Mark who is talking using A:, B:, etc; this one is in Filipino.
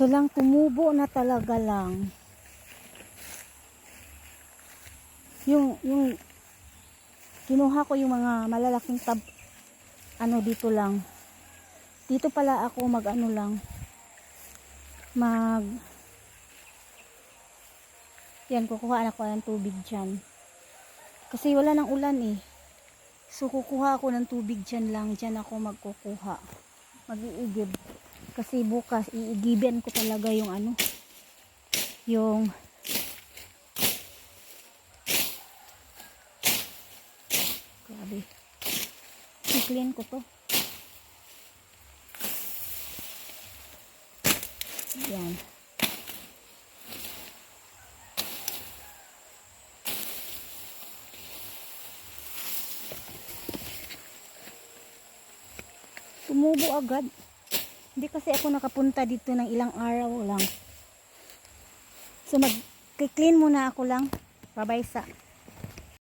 A: Kaso lang tumubo na talaga lang. Yung yung kinuha ko yung mga malalaking tab ano dito lang. Dito pala ako mag ano lang mag yan kukuha na ko ng tubig dyan. Kasi wala nang ulan eh. So kukuha ako ng tubig dyan lang. Dyan ako magkukuha. Mag-iigib kasi bukas iigiban ko talaga yung ano yung grabe. I-clean ko to. Yan. Tumubo agad hindi kasi ako nakapunta dito ng ilang araw lang. So mag clean muna ako lang. Pabaysa